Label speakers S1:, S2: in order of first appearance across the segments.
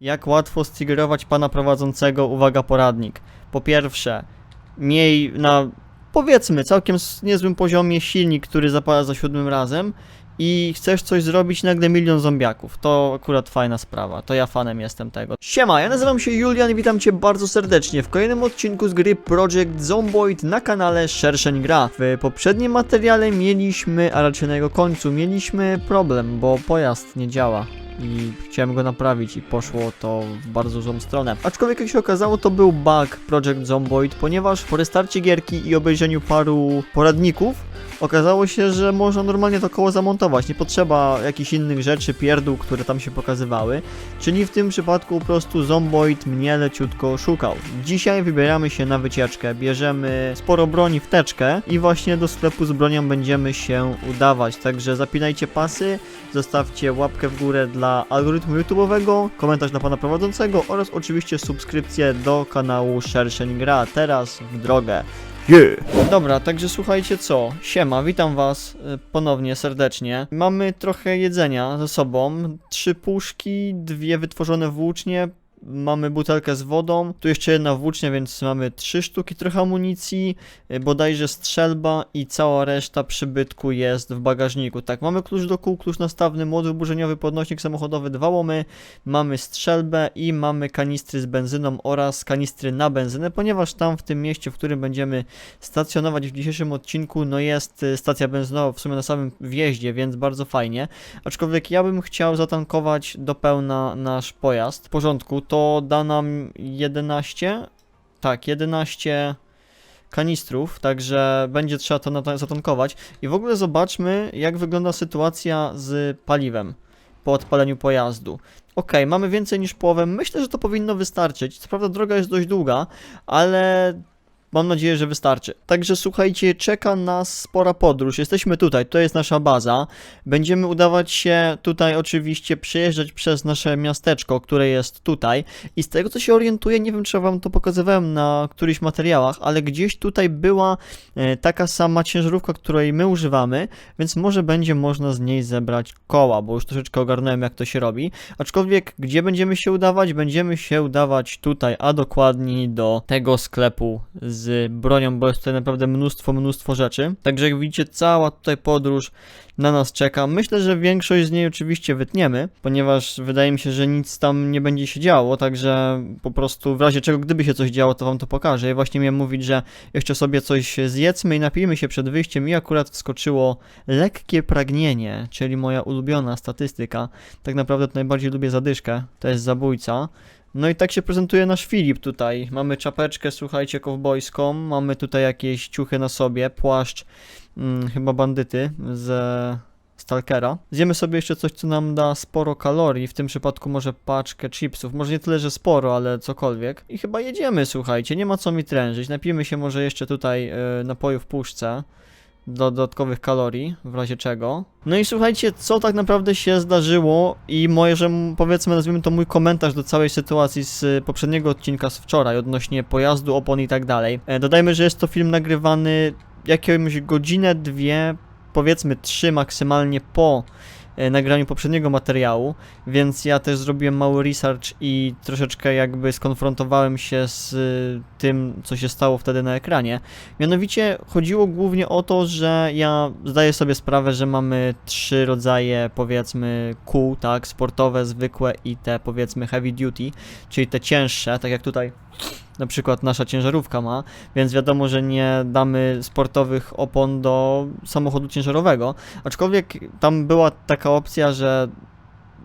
S1: Jak łatwo striggerować pana prowadzącego, uwaga poradnik. Po pierwsze, miej na powiedzmy całkiem niezłym poziomie silnik, który zapala za siódmym razem i chcesz coś zrobić, nagle milion zombiaków. To akurat fajna sprawa, to ja fanem jestem tego. Siema, ja nazywam się Julian i witam cię bardzo serdecznie w kolejnym odcinku z gry Project Zomboid na kanale Szerszeń Gra. W poprzednim materiale mieliśmy, a raczej na jego końcu, mieliśmy problem, bo pojazd nie działa i chciałem go naprawić i poszło to w bardzo złą stronę. Aczkolwiek jak się okazało to był bug Project Zomboid, ponieważ po restarcie gierki i obejrzeniu paru poradników okazało się, że można normalnie to koło zamontować, nie potrzeba jakichś innych rzeczy, pierdół, które tam się pokazywały, czyli w tym przypadku po prostu Zomboid mnie leciutko szukał. Dzisiaj wybieramy się na wycieczkę, bierzemy sporo broni w teczkę i właśnie do sklepu z bronią będziemy się udawać, także zapinajcie pasy, Zostawcie łapkę w górę dla algorytmu YouTube'owego, komentarz dla pana prowadzącego oraz oczywiście subskrypcję do kanału Szerszeń Gra. Teraz w drogę. Yeah. Dobra, także słuchajcie co. Siema, witam was y, ponownie serdecznie. Mamy trochę jedzenia ze sobą. Trzy puszki, dwie wytworzone włócznie. Mamy butelkę z wodą, tu jeszcze jedna włócznia, więc mamy trzy sztuki, trochę amunicji, y, bodajże strzelba i cała reszta przybytku jest w bagażniku. Tak, mamy klucz do kół, klucz nastawny, młot wyburzeniowy, podnośnik samochodowy, dwa łomy, mamy strzelbę i mamy kanistry z benzyną oraz kanistry na benzynę, ponieważ tam w tym mieście, w którym będziemy stacjonować w dzisiejszym odcinku, no jest y, stacja benzynowa w sumie na samym wjeździe, więc bardzo fajnie. Aczkolwiek ja bym chciał zatankować do pełna nasz pojazd. W porządku, to da nam 11, tak, 11 kanistrów, także będzie trzeba to zatankować. I w ogóle zobaczmy, jak wygląda sytuacja z paliwem po odpaleniu pojazdu. Ok, mamy więcej niż połowę. Myślę, że to powinno wystarczyć. Co prawda droga jest dość długa, ale mam nadzieję, że wystarczy. Także słuchajcie, czeka nas spora podróż. Jesteśmy tutaj, to jest nasza baza. Będziemy udawać się tutaj oczywiście przejeżdżać przez nasze miasteczko, które jest tutaj. I z tego co się orientuję, nie wiem czy wam to pokazywałem na którychś materiałach, ale gdzieś tutaj była e, taka sama ciężarówka, której my używamy, więc może będzie można z niej zebrać koła, bo już troszeczkę ogarnąłem jak to się robi. Aczkolwiek gdzie będziemy się udawać? Będziemy się udawać tutaj, a dokładniej do tego sklepu bronią, bo jest tutaj naprawdę mnóstwo, mnóstwo rzeczy. Także jak widzicie, cała tutaj podróż na nas czeka. Myślę, że większość z niej oczywiście wytniemy, ponieważ wydaje mi się, że nic tam nie będzie się działo, także po prostu w razie czego, gdyby się coś działo, to wam to pokażę. Ja właśnie miałem mówić, że jeszcze sobie coś zjedzmy i napijmy się przed wyjściem i akurat wskoczyło lekkie pragnienie, czyli moja ulubiona statystyka. Tak naprawdę to najbardziej lubię zadyszkę, to jest zabójca. No i tak się prezentuje nasz Filip tutaj. Mamy czapeczkę, słuchajcie, kowbojską, mamy tutaj jakieś ciuchy na sobie, płaszcz mm, chyba bandyty ze Stalkera. Zjemy sobie jeszcze coś, co nam da sporo kalorii, w tym przypadku może paczkę chipsów, może nie tyle, że sporo, ale cokolwiek. I chyba jedziemy, słuchajcie, nie ma co mi trężyć. Napijmy się może jeszcze tutaj y, napoju w puszce dodatkowych kalorii, w razie czego. No i słuchajcie, co tak naprawdę się zdarzyło i może m- powiedzmy, nazwijmy to mój komentarz do całej sytuacji z y, poprzedniego odcinka z wczoraj odnośnie pojazdu, opon i tak dalej. E, Dodajmy, że jest to film nagrywany jakąś godzinę, dwie, powiedzmy trzy maksymalnie po nagraniu poprzedniego materiału, więc ja też zrobiłem mały research i troszeczkę jakby skonfrontowałem się z y, tym, co się stało wtedy na ekranie. Mianowicie chodziło głównie o to, że ja zdaję sobie sprawę, że mamy trzy rodzaje powiedzmy kół, tak, sportowe, zwykłe i te powiedzmy heavy duty, czyli te cięższe, tak jak tutaj na przykład nasza ciężarówka ma, więc wiadomo, że nie damy sportowych opon do samochodu ciężarowego, aczkolwiek tam była taka opcja, że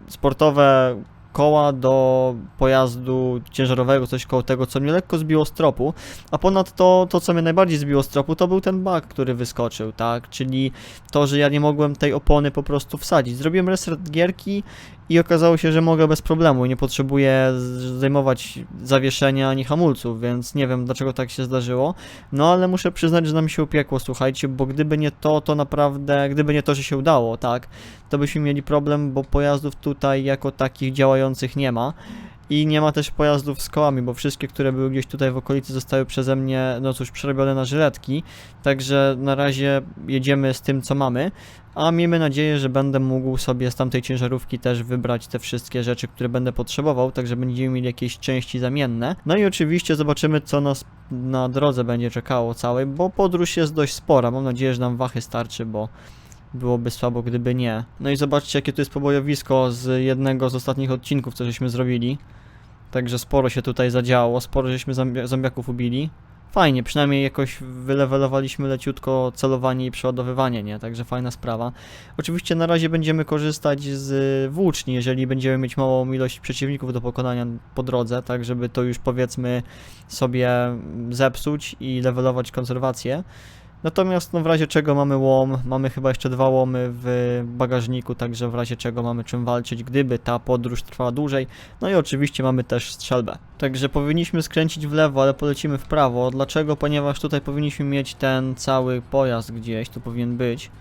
S1: sportowe koła do pojazdu ciężarowego, coś koło tego, co mnie lekko zbiło z tropu, a ponadto to, co mnie najbardziej zbiło z tropu, to był ten bug, który wyskoczył, tak, czyli to, że ja nie mogłem tej opony po prostu wsadzić. Zrobiłem reset gierki i okazało się, że mogę bez problemu, nie potrzebuję z- zdejmować zawieszenia ani hamulców, więc nie wiem dlaczego tak się zdarzyło, no ale muszę przyznać, że nam się upiekło, słuchajcie, bo gdyby nie to, to naprawdę, gdyby nie to, że się udało, tak, to byśmy mieli problem, bo pojazdów tutaj jako takich działających nie ma. I nie ma też pojazdów z kołami, bo wszystkie, które były gdzieś tutaj w okolicy zostały przeze mnie, no cóż, przerobione na żyletki. Także na razie jedziemy z tym, co mamy. A miejmy nadzieję, że będę mógł sobie z tamtej ciężarówki też wybrać te wszystkie rzeczy, które będę potrzebował, także będziemy mieli jakieś części zamienne. No i oczywiście zobaczymy, co nas na drodze będzie czekało całej, bo podróż jest dość spora. Mam nadzieję, że nam wachy starczy, bo byłoby słabo, gdyby nie. No i zobaczcie, jakie tu jest pobojowisko z jednego z ostatnich odcinków, co żeśmy zrobili. Także sporo się tutaj zadziało, sporo żeśmy zombi- zombiaków ubili. Fajnie, przynajmniej jakoś wylewelowaliśmy leciutko celowanie i przeładowywanie, nie? Także fajna sprawa. Oczywiście na razie będziemy korzystać z włóczni, jeżeli będziemy mieć małą ilość przeciwników do pokonania po drodze, tak żeby to już powiedzmy sobie zepsuć i levelować konserwację. Natomiast no w razie czego mamy łom, mamy chyba jeszcze dwa łomy w bagażniku, także w razie czego mamy czym walczyć, gdyby ta podróż trwała dłużej. No i oczywiście mamy też strzelbę. Także powinniśmy skręcić w lewo, ale polecimy w prawo. Dlaczego? Ponieważ tutaj powinniśmy mieć ten cały pojazd gdzieś, tu powinien być.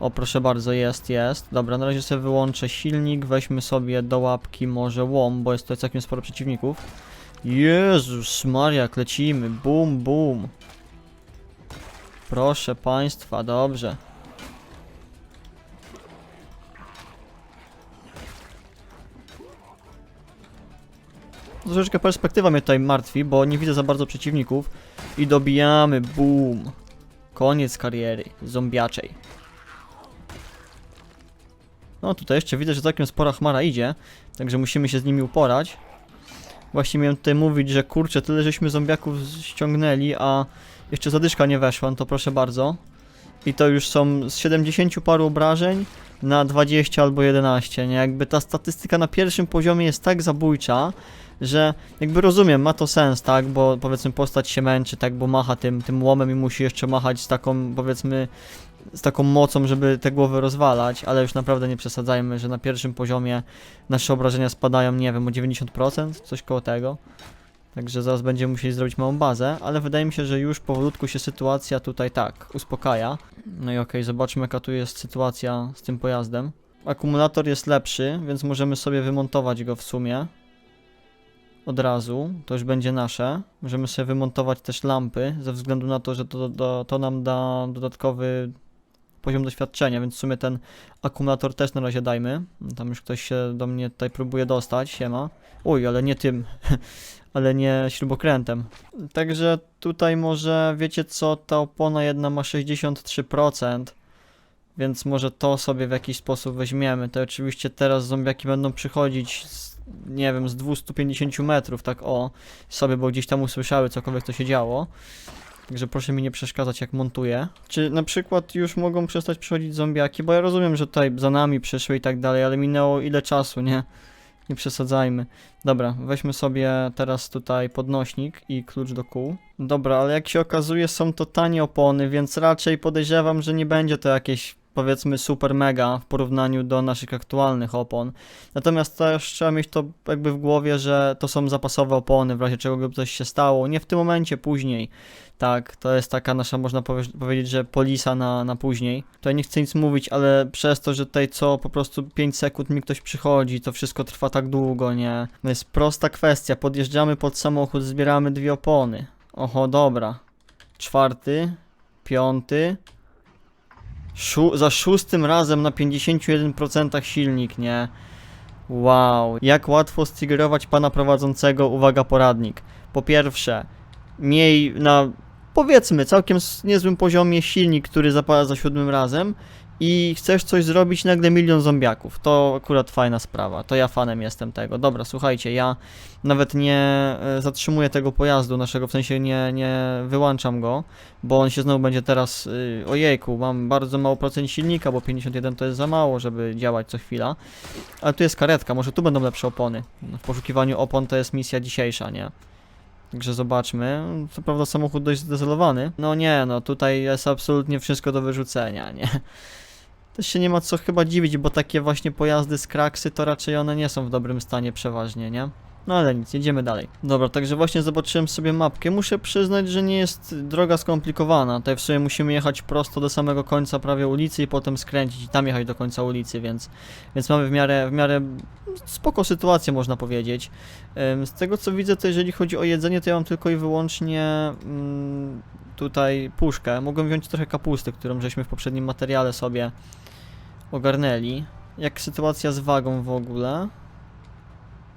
S1: O, proszę bardzo, jest, jest. Dobra, na razie sobie wyłączę silnik, weźmy sobie do łapki może łom, bo jest tutaj całkiem sporo przeciwników. Jezus Maria, lecimy, bum, bum. Proszę państwa, dobrze. Troszeczkę perspektywa mnie tutaj martwi, bo nie widzę za bardzo przeciwników. I dobijamy, boom. Koniec kariery, zombiaczej. No tutaj jeszcze widzę, że całkiem spora chmara idzie, także musimy się z nimi uporać. Właśnie miałem tutaj mówić, że kurczę, tyle żeśmy zombiaków ściągnęli, a jeszcze zadyszka nie weszła, no to proszę bardzo. I to już są z 70 paru obrażeń na 20 albo 11, nie? Jakby ta statystyka na pierwszym poziomie jest tak zabójcza, że jakby rozumiem, ma to sens, tak? Bo powiedzmy postać się męczy, tak? Bo macha tym, tym łomem i musi jeszcze machać z taką, powiedzmy, z taką mocą, żeby te głowy rozwalać, ale już naprawdę nie przesadzajmy, że na pierwszym poziomie nasze obrażenia spadają, nie wiem, o 90%, coś koło tego. Także zaraz będziemy musieli zrobić małą bazę, ale wydaje mi się, że już powolutku się sytuacja tutaj tak uspokaja. No i okej, zobaczmy jaka tu jest sytuacja z tym pojazdem. Akumulator jest lepszy, więc możemy sobie wymontować go w sumie. Od razu, to już będzie nasze. Możemy sobie wymontować też lampy, ze względu na to, że to, to, to nam da dodatkowy poziom doświadczenia, więc w sumie ten akumulator też na razie dajmy. Tam już ktoś się do mnie tutaj próbuje dostać, siema. Uj, ale nie tym, ale nie śrubokrętem. Także tutaj może, wiecie co, ta opona jedna ma 63%, więc może to sobie w jakiś sposób weźmiemy. To oczywiście teraz zombiaki będą przychodzić z, nie wiem, z 250 metrów, tak o, sobie, bo gdzieś tam usłyszały cokolwiek co się działo. Także proszę mi nie przeszkadzać jak montuję. Czy na przykład już mogą przestać przychodzić zombiaki? Bo ja rozumiem, że tutaj za nami przyszły i tak dalej, ale minęło ile czasu, nie? Nie przesadzajmy. Dobra, weźmy sobie teraz tutaj podnośnik i klucz do kół. Dobra, ale jak się okazuje są to tanie opony, więc raczej podejrzewam, że nie będzie to jakieś powiedzmy super mega w porównaniu do naszych aktualnych opon. Natomiast też trzeba mieć to jakby w głowie, że to są zapasowe opony, w razie czego by coś się stało. Nie w tym momencie, później. Tak, to jest taka nasza, można powie- powiedzieć, że polisa na, na później. Tutaj nie chcę nic mówić, ale przez to, że tutaj co po prostu 5 sekund mi ktoś przychodzi, to wszystko trwa tak długo, nie? No jest prosta kwestia, podjeżdżamy pod samochód, zbieramy dwie opony. Oho, dobra. Czwarty, piąty. Za szóstym razem na 51% silnik, nie? Wow, jak łatwo stygerować pana prowadzącego, uwaga poradnik. Po pierwsze, miej na powiedzmy całkiem niezłym poziomie silnik, który zapala za siódmym razem i chcesz coś zrobić, nagle milion zombiaków. To akurat fajna sprawa, to ja fanem jestem tego. Dobra, słuchajcie, ja nawet nie e, zatrzymuję tego pojazdu naszego, w sensie nie, nie wyłączam go, bo on się znowu będzie teraz, y, ojejku, mam bardzo mało procent silnika, bo 51 to jest za mało, żeby działać co chwila. Ale tu jest karetka, może tu będą lepsze opony. W poszukiwaniu opon to jest misja dzisiejsza, nie? Także zobaczmy. Co prawda samochód dość zdezelowany. No nie, no tutaj jest absolutnie wszystko do wyrzucenia, nie? Też się nie ma co chyba dziwić, bo takie właśnie pojazdy z kraksy to raczej one nie są w dobrym stanie przeważnie, nie? No ale nic, jedziemy dalej. Dobra, także właśnie zobaczyłem sobie mapkę. Muszę przyznać, że nie jest droga skomplikowana. Tutaj w sumie musimy jechać prosto do samego końca prawie ulicy i potem skręcić i tam jechać do końca ulicy, więc, więc mamy w miarę, w miarę spoko sytuację można powiedzieć. Z tego co widzę, to jeżeli chodzi o jedzenie, to ja mam tylko i wyłącznie mm, tutaj puszkę. Mogłem wziąć trochę kapusty, którą żeśmy w poprzednim materiale sobie ogarnęli. Jak sytuacja z wagą w ogóle?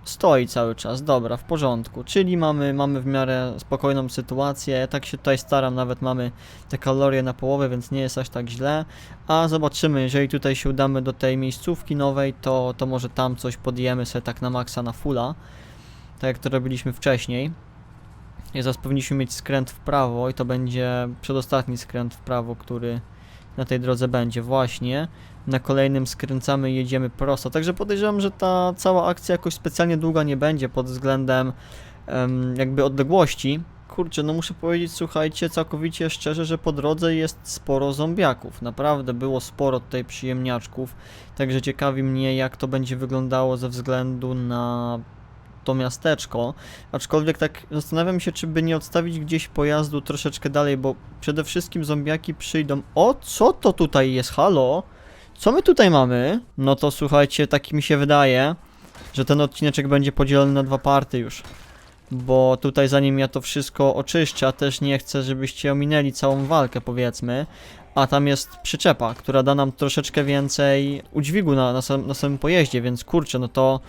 S1: Stoi cały czas, dobra, w porządku. Czyli mamy, mamy w miarę spokojną sytuację. Ja tak się tutaj staram, nawet mamy te kalorie na połowę, więc nie jest aż tak źle. A zobaczymy, jeżeli tutaj się udamy do tej miejscówki nowej, to, to może tam coś podjemy sobie tak na maksa, na fulla. Tak jak to robiliśmy wcześniej. I zaraz powinniśmy mieć skręt w prawo i to będzie przedostatni skręt w prawo, który na tej drodze będzie właśnie. Na kolejnym skręcamy i jedziemy prosto. Także podejrzewam, że ta cała akcja jakoś specjalnie długa nie będzie pod względem em, jakby odległości. Kurczę, no muszę powiedzieć, słuchajcie, całkowicie szczerze, że po drodze jest sporo zombiaków. Naprawdę było sporo tutaj przyjemniaczków. Także ciekawi mnie, jak to będzie wyglądało ze względu na to miasteczko. Aczkolwiek tak zastanawiam się, czy by nie odstawić gdzieś pojazdu troszeczkę dalej, bo przede wszystkim zombiaki przyjdą. O, co to tutaj jest? Halo? Co my tutaj mamy? No to słuchajcie, tak mi się wydaje, że ten odcineczek będzie podzielony na dwa party już. Bo tutaj zanim ja to wszystko oczyszczę, a też nie chcę, żebyście ominęli całą walkę powiedzmy, a tam jest przyczepa, która da nam troszeczkę więcej udźwigu na, na, sam, na samym pojeździe, więc kurczę, no to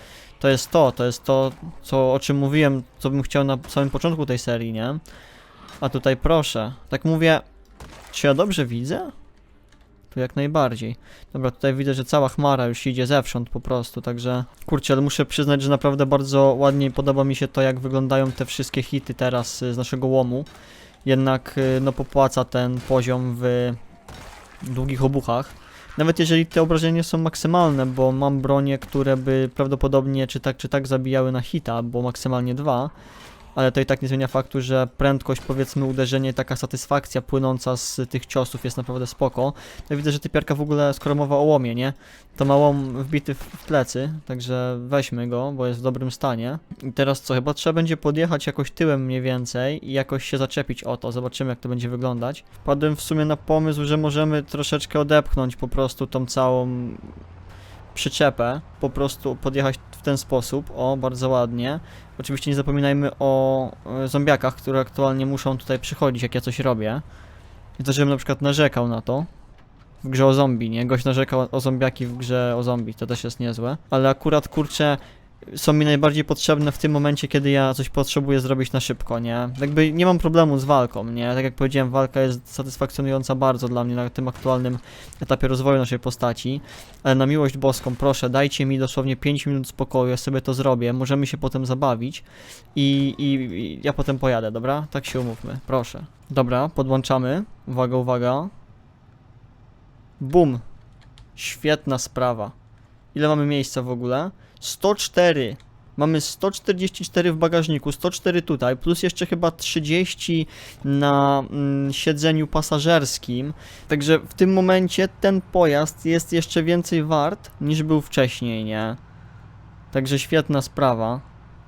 S1: to jest to, to jest to, co, o czym mówiłem, co bym chciał na samym początku tej serii, nie? A tutaj proszę, tak mówię, czy ja dobrze widzę? Tu jak najbardziej. Dobra, tutaj widzę, że cała chmara już idzie zewsząd po prostu, także... Kurczę, ale muszę przyznać, że naprawdę bardzo ładnie podoba mi się to, jak wyglądają te wszystkie hity teraz y, z naszego łomu. Jednak, y, no popłaca ten poziom w długich obuchach. Nawet jeżeli te obrażenia są maksymalne, bo mam bronie, które by prawdopodobnie czy tak czy tak zabijały na hita, bo maksymalnie dwa, ale to i tak nie zmienia faktu, że prędkość, powiedzmy uderzenie, taka satysfakcja płynąca z tych ciosów jest naprawdę spoko. Ja widzę, że typiarka w ogóle, skoro mowa o łomie, nie? To ma łom wbity w plecy, także weźmy go, bo jest w dobrym stanie. I teraz co, chyba trzeba będzie podjechać jakoś tyłem mniej więcej i jakoś się zaczepić o to, zobaczymy jak to będzie wyglądać. Wpadłem w sumie na pomysł, że możemy troszeczkę odepchnąć po prostu tą całą przyczepę, po prostu podjechać w ten sposób, o, bardzo ładnie. Oczywiście nie zapominajmy o e, zombiakach, które aktualnie muszą tutaj przychodzić, jak ja coś robię. I to, żebym na przykład narzekał na to. W grze o zombie, nie? Gość narzekał o zombiaki w grze o zombie, to też jest niezłe. Ale akurat, kurczę, są mi najbardziej potrzebne w tym momencie, kiedy ja coś potrzebuję zrobić na szybko, nie? Jakby nie mam problemu z walką, nie? Tak jak powiedziałem, walka jest satysfakcjonująca bardzo dla mnie na tym aktualnym etapie rozwoju naszej postaci. Ale na miłość boską, proszę, dajcie mi dosłownie 5 minut spokoju, ja sobie to zrobię, możemy się potem zabawić i, i, i ja potem pojadę, dobra? Tak się umówmy, proszę. Dobra, podłączamy. Uwaga, uwaga. Bum. Świetna sprawa. Ile mamy miejsca w ogóle? 104. Mamy 144 w bagażniku, 104 tutaj, plus jeszcze chyba 30 na mm, siedzeniu pasażerskim. Także w tym momencie ten pojazd jest jeszcze więcej wart niż był wcześniej, nie? Także świetna sprawa,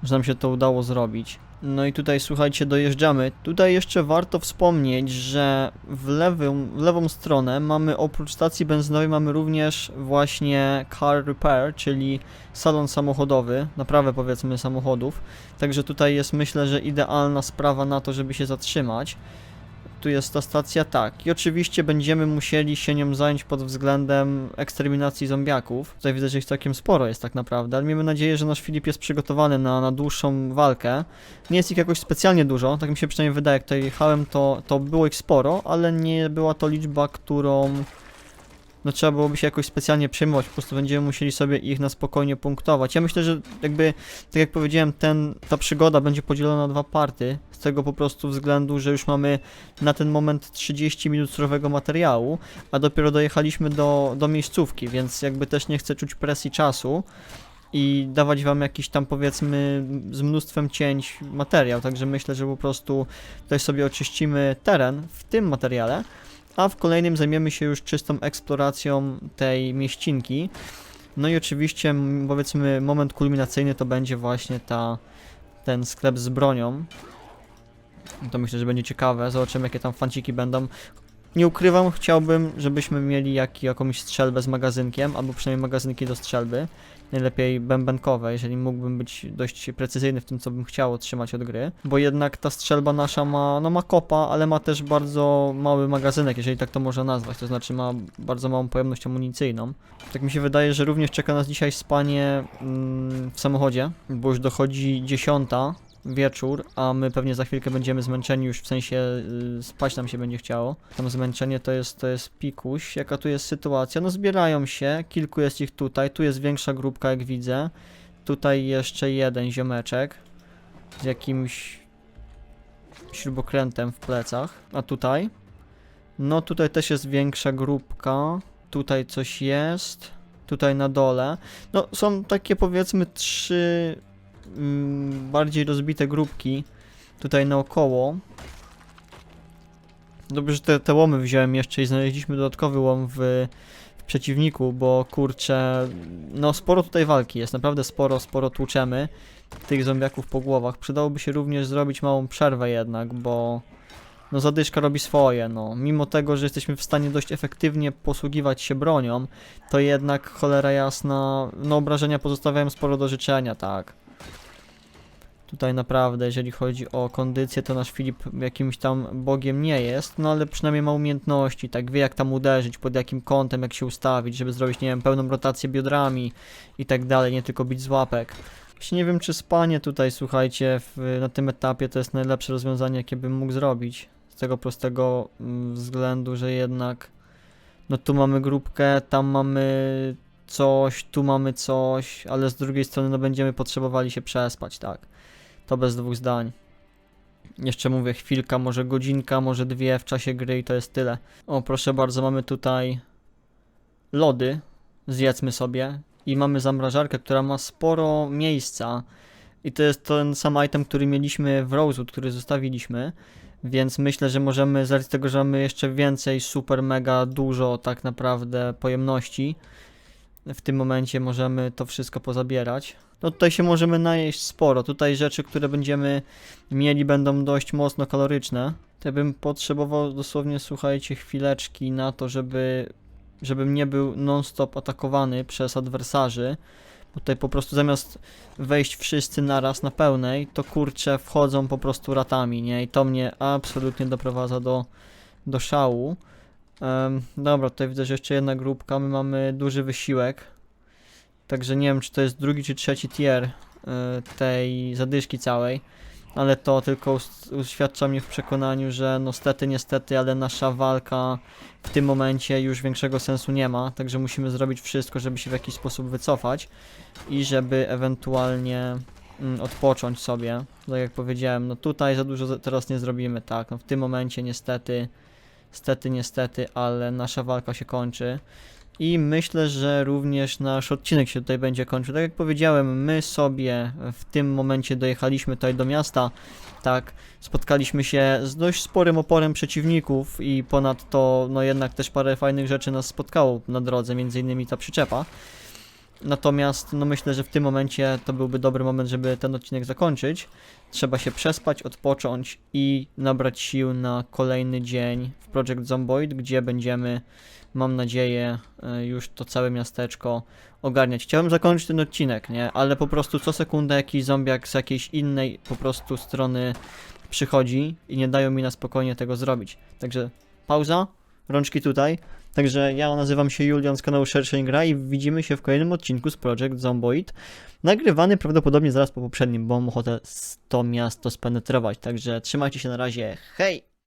S1: że nam się to udało zrobić. No i tutaj słuchajcie, dojeżdżamy. Tutaj jeszcze warto wspomnieć, że w lewą, w lewą stronę mamy oprócz stacji benzynowej mamy również właśnie car repair, czyli salon samochodowy, naprawę powiedzmy samochodów. Także tutaj jest myślę, że idealna sprawa na to, żeby się zatrzymać. Tu jest ta stacja, tak. I oczywiście będziemy musieli się nią zająć pod względem eksterminacji zombiaków. Tutaj widzę, że ich całkiem sporo jest tak naprawdę, ale miejmy nadzieję, że nasz Filip jest przygotowany na, na dłuższą walkę. Nie jest ich jakoś specjalnie dużo, tak mi się przynajmniej wydaje, jak tutaj jechałem, to, to było ich sporo, ale nie była to liczba, którą no trzeba byłoby się jakoś specjalnie przejmować, po prostu będziemy musieli sobie ich na spokojnie punktować. Ja myślę, że jakby, tak jak powiedziałem, ten, ta przygoda będzie podzielona na dwa party, z tego po prostu względu, że już mamy na ten moment 30 minut surowego materiału, a dopiero dojechaliśmy do, do miejscówki, więc jakby też nie chcę czuć presji czasu i dawać wam jakiś tam powiedzmy z mnóstwem cięć materiał, także myślę, że po prostu tutaj sobie oczyścimy teren w tym materiale, a w kolejnym zajmiemy się już czystą eksploracją tej mieścinki. No i oczywiście, powiedzmy, moment kulminacyjny to będzie właśnie ta, ten sklep z bronią. To myślę, że będzie ciekawe. Zobaczymy, jakie tam fanciki będą. Nie ukrywam, chciałbym, żebyśmy mieli jak, jakąś strzelbę z magazynkiem, albo przynajmniej magazynki do strzelby. Najlepiej bębenkowe, jeżeli mógłbym być dość precyzyjny w tym, co bym chciał otrzymać od gry. Bo jednak ta strzelba nasza ma, no ma kopa, ale ma też bardzo mały magazynek, jeżeli tak to można nazwać. To znaczy ma bardzo małą pojemność amunicyjną. Tak mi się wydaje, że również czeka nas dzisiaj spanie mm, w samochodzie, bo już dochodzi dziesiąta wieczór, a my pewnie za chwilkę będziemy zmęczeni już w sensie y, spać nam się będzie chciało. Tam zmęczenie to jest, to jest pikuś. Jaka tu jest sytuacja? No zbierają się, kilku jest ich tutaj, tu jest większa grupka jak widzę. Tutaj jeszcze jeden ziomeczek z jakimś śrubokrętem w plecach. A tutaj? No tutaj też jest większa grupka. Tutaj coś jest. Tutaj na dole. No są takie powiedzmy trzy bardziej rozbite grupki tutaj naokoło. Dobrze, że te, te łomy wziąłem jeszcze i znaleźliśmy dodatkowy łom w, w przeciwniku, bo kurczę, no sporo tutaj walki jest, naprawdę sporo, sporo tłuczemy tych zombiaków po głowach. Przydałoby się również zrobić małą przerwę jednak, bo no zadyszka robi swoje, no. Mimo tego, że jesteśmy w stanie dość efektywnie posługiwać się bronią, to jednak cholera jasna, no obrażenia pozostawiają sporo do życzenia, tak. Tutaj naprawdę, jeżeli chodzi o kondycję, to nasz Filip jakimś tam bogiem nie jest, no ale przynajmniej ma umiejętności, tak wie jak tam uderzyć, pod jakim kątem, jak się ustawić, żeby zrobić, nie wiem, pełną rotację biodrami i tak dalej, nie tylko bić z łapek. Właśnie nie wiem, czy spanie tutaj, słuchajcie, w, na tym etapie to jest najlepsze rozwiązanie, jakie bym mógł zrobić. Z tego prostego mm, względu, że jednak, no tu mamy grupkę, tam mamy coś, tu mamy coś, ale z drugiej strony, no będziemy potrzebowali się przespać, tak. To bez dwóch zdań. Jeszcze mówię chwilka, może godzinka, może dwie w czasie gry i to jest tyle. O, proszę bardzo, mamy tutaj lody. Zjedzmy sobie. I mamy zamrażarkę, która ma sporo miejsca. I to jest ten sam item, który mieliśmy w Rosewood, który zostawiliśmy. Więc myślę, że możemy, z tego, że mamy jeszcze więcej, super, mega dużo tak naprawdę pojemności, w tym momencie możemy to wszystko pozabierać. No tutaj się możemy najeść sporo. Tutaj rzeczy, które będziemy mieli będą dość mocno kaloryczne. To bym potrzebował dosłownie, słuchajcie, chwileczki na to, żeby żebym nie był non-stop atakowany przez adwersarzy. Bo tutaj po prostu zamiast wejść wszyscy naraz na pełnej, to kurcze wchodzą po prostu ratami, nie? I to mnie absolutnie doprowadza do, do szału. Em, dobra, tutaj widzę, że jeszcze jedna grupka. My mamy duży wysiłek. Także nie wiem, czy to jest drugi czy trzeci tier e, tej zadyszki całej. Ale to tylko uświadcza mnie w przekonaniu, że no stety, niestety, ale nasza walka w tym momencie już większego sensu nie ma. Także musimy zrobić wszystko, żeby się w jakiś sposób wycofać i żeby ewentualnie mm, odpocząć sobie. Tak jak powiedziałem, no tutaj za dużo teraz nie zrobimy, tak. No w tym momencie niestety, stety, niestety, ale nasza walka się kończy. I myślę, że również nasz odcinek się tutaj będzie kończył. Tak jak powiedziałem, my sobie w tym momencie dojechaliśmy tutaj do miasta. Tak, spotkaliśmy się z dość sporym oporem przeciwników i ponadto, no jednak też parę fajnych rzeczy nas spotkało na drodze, między innymi ta przyczepa. Natomiast, no myślę, że w tym momencie to byłby dobry moment, żeby ten odcinek zakończyć. Trzeba się przespać, odpocząć i nabrać sił na kolejny dzień w Project Zomboid, gdzie będziemy mam nadzieję, e, już to całe miasteczko ogarniać. Chciałem zakończyć ten odcinek, nie? Ale po prostu co sekundę jakiś zombiak z jakiejś innej po prostu strony przychodzi i nie dają mi na spokojnie tego zrobić. Także pauza, rączki tutaj. Także ja nazywam się Julian z kanału Szerszeń Gra i widzimy się w kolejnym odcinku z Project Zomboid. Nagrywany prawdopodobnie zaraz po poprzednim, bo mam ochotę to miasto spenetrować. Także trzymajcie się na razie. Hej!